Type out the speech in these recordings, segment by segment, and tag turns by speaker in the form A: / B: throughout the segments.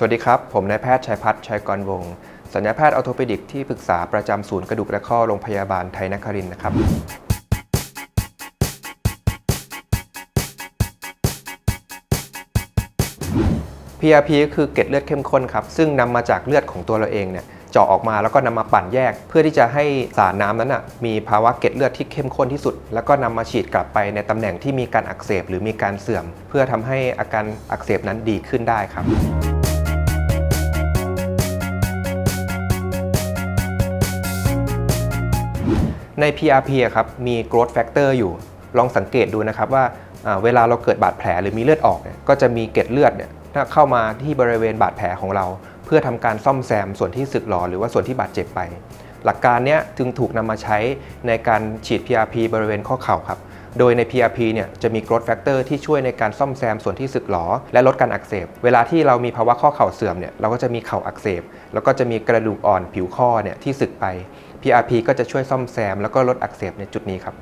A: สวัสดีครับ ผมนายแพทย์ชัยพัฒน์ชัยกรวงศ์สัญญาแพทย์ออโทเปดิกที่ปรึกษาประจำศูนย์กระดูกและข้อโรงพยาบาลไทยนครินทร์นะครับ PRP ก็คือเกล็ดเลือดเข้มข้นครับ ซึ่งนำมาจากเลือดของตัวเราเองเนี่ยเจาะออกมาแล้วก็นำมาปั่นแยก เพื่อที่จะให้สารน้ำนั้นนะมีภาวะเกล็ดเลือดที่เข้มข้นที่สุด แล้วก็นำมาฉีดกลับไปในตำแหน่งที่มีการอักเสบหรือมีการเสื่อม เพื่อทำให้อาการอักเสบนั้นดีขึ้นได้ครับ ใน PRP อะครับมี growth factor อยู่ ลองสังเกตดูนะครับว่าเวลาเราเกิดบาดแผลหรือมีเลือดออกเนี่ยก็จะมีเกล็ดเลือดเนี่ยเข้ามาที่บริเวณบาดแผลของเรา เพื่อทำการซ่อมแซมส่วนที่สึกหรอหรือว่าส่วนที่บาดเจ็บไป หลักการเนี้ยจึงถูกนำมาใช้ในการฉีด PRP บริเวณข้อเข่าครับ โดยใน PRP เนี่ยจะมี growth factor ที่ช่วยในการซ่อมแซมส่วนที่สึกหรอ และลดการอักเสบ เวลาที่เรามีภาวะข้อเข่าเสื่อมเนี่ยเราก็จะมีเข่าอักเสบ แล้วก็จะมีกระดูกอ่อนผิวข้อเนี่ยที่สึกไป PRP ก็จะช่วยซ่อมแซม แล้วก็ลดอักเสบในจุดนี้ครับ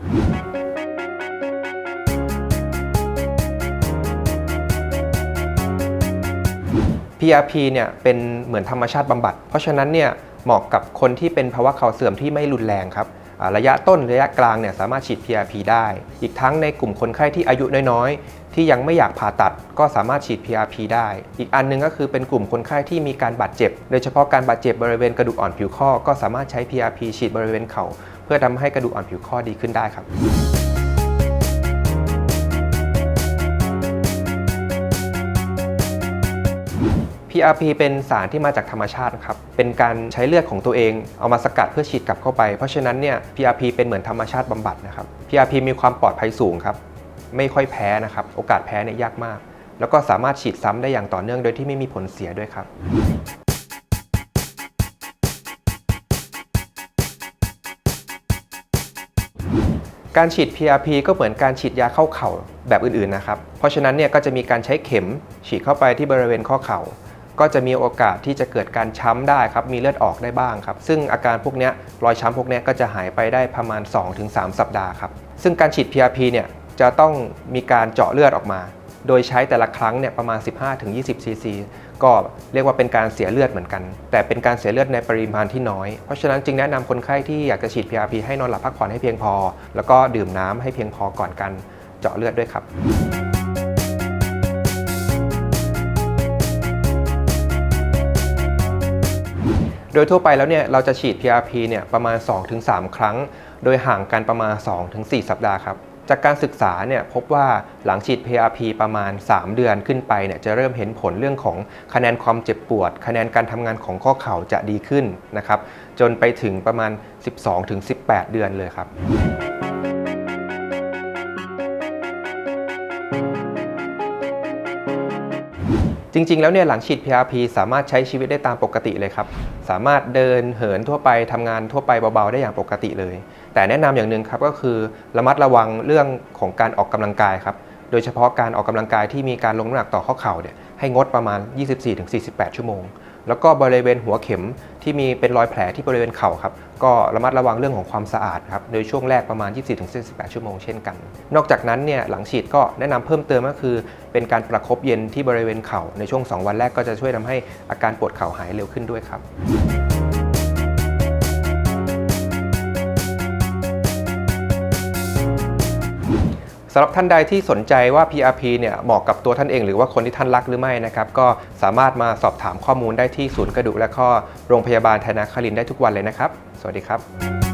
A: PRP เนี่ยเป็นเหมือนธรรมชาติบำบัด เพราะฉะนั้นเนี่ยเหมาะกับคนที่เป็นภาวะเข่าเสื่อมที่ไม่รุนแรงครับ ระยะต้นระยะกลางเนี่ยสามารถฉีด PRP ได้ อีกทั้งในกลุ่มคนไข้ที่อายุน้อยๆ ที่ยังไม่อยากผ่าตัดก็สามารถฉีด PRP ได้ อีกอันหนึงก็คือเป็นกลุ่มคนไข้ที่มีการบาดเจ็บ โดยเฉพาะการบาดเจ็บบริเวณกระดูกอ่อนผิวข้อ ก็สามารถใช้ PRP ฉีดบริเวณเข่า เพื่อทำให้กระดูกอ่อนผิวข้อดีขึ้นได้ครับ PRP เป็นสารที่มาจากธรรมชาติครับ เป็นการใช้เลือดของตัวเองเอามาสกัดเพื่อฉีดกลับเข้าไป เพราะฉะนั้นเนี่ย PRP เป็นเหมือนธรรมชาติบำบัดนะครับ PRP มีความปลอดภัยสูงครับ ไม่ค่อยแพ้นะครับ โอกาสแพ้เนี่ยยากมาก แล้วก็สามารถฉีดซ้ำได้อย่างต่อเนื่องโดยที่ไม่มีผลเสียด้วยครับการฉีด PRP ก็เหมือนการฉีดยาเข้าเข่าแบบอื่นๆนะครับ เพราะฉะนั้นเนี่ยก็จะมีการใช้เข็มฉีดเข้าไปที่บริเวณข้อเข่า ก็จะมีโอกาสที่จะเกิดการช้ำได้ครับ มีเลือดออกได้บ้างครับ ซึ่งอาการพวกนี้รอยช้ำพวกนี้ก็จะหายไปได้ประมาณ 2-3 สัปดาห์ครับ ซึ่งการฉีด PRP เนี่ยจะต้องมีการเจาะเลือดออกมา โดยใช้แต่ละครั้งเนี่ยประมาณ 15-20 ซีซีก็เรียกว่าเป็นการเสียเลือดเหมือนกัน แต่เป็นการเสียเลือดในปริมาณที่น้อย เพราะฉะนั้นจึงแนะนำคนไข้ที่อยากจะฉีด PRP ให้นอนหลับพักผ่อนให้เพียงพอ แล้วก็ดื่มน้ำให้เพียงพอก่อนการเจาะเลือดด้วยครับ โดยทั่วไปแล้วเนี่ยเราจะฉีด PRP เนี่ยประมาณ 2-3 ครั้ง โดยห่างกันประมาณ 2-4 สัปดาห์ครับจากการศึกษาเนี่ยพบว่าหลังฉีด PRP ประมาณ 3 เดือนขึ้นไปเนี่ยจะเริ่มเห็นผลเรื่องของคะแนนความเจ็บปวด คะแนนการทำงานของข้อเข่าจะดีขึ้นนะครับจนไปถึงประมาณ 12-18 เดือนเลยครับ จริง ๆ แล้วเนี่ยหลังฉีด PRP สามารถใช้ชีวิตได้ตามปกติเลยครับ สามารถเดินเหินทั่วไปทำงานทั่วไปเบาๆได้อย่างปกติเลย แต่แนะนำอย่างหนึ่งครับก็คือระมัดระวังเรื่องของการออกกำลังกายครับโดยเฉพาะการออกกำลังกายที่มีการลงน้ำหนักต่อข้อเข่าเนี่ยให้งดประมาณ 24-48 ชั่วโมง แล้วก็บริเวณหัวเข็ม ที่มีเป็นรอยแผลที่บริเวณเข่าครับก็ระมัดระวังเรื่องของความสะอาดครับโดยช่วงแรกประมาณ 24-48 ชั่วโมงเช่นกัน นอกจากนั้นเนี่ยหลังฉีดก็แนะนำเพิ่มเติมก็คือ เป็นการประคบเย็นที่บริเวณเข่าในช่วง 2 วันแรกก็จะช่วยทำให้อาการปวดเข่าหายเร็วขึ้นด้วยครับำหรับท่านใดที่สนใจว่า PRP เนี่ยเหมาะกับตัวท่านเองหรือว่าคนที่ท่านรักหรือไม่นะครับก็สามารถมาสอบถามข้อมูลได้ที่ศูนย์กระดูกและข้อโรงพยาบาลไทยนาคารินได้ทุกวันเลยนะครับ สวัสดีครับ